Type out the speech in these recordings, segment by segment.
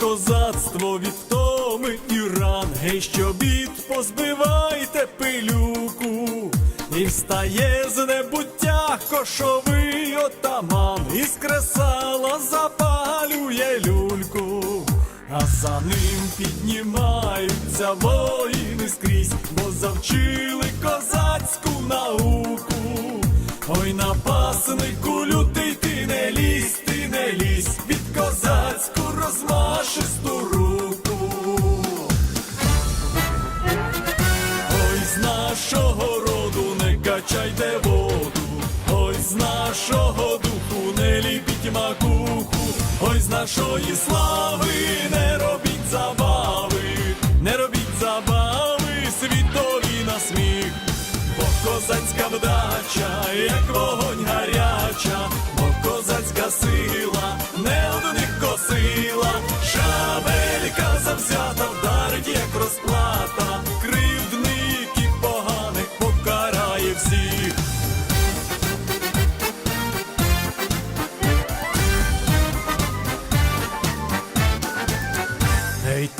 Козацтво від втоми і ран, гей, що бід позбивайте пилюку, і встає з небуття кошовий отаман, із кресала запалює люльку, а за ним піднімаються воїни скрізь, бо завчили козацьку науку. Ой, напаснику не воду, ой, з нашого духу не ліпіть макуху, ой, з нашої слави не робіть забави, не робіть забави, світові на сміх. Бо козацька вдача, як вогонь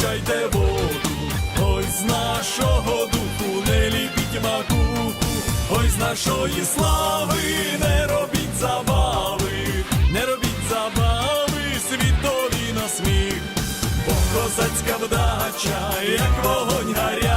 не качайте воду, ой, з нашого духу не ліпіть макуху, ой, з нашої слави не робіть забави, не робіть забави, світові на сміх. Бо козацька вдача, як вогонь гаряча,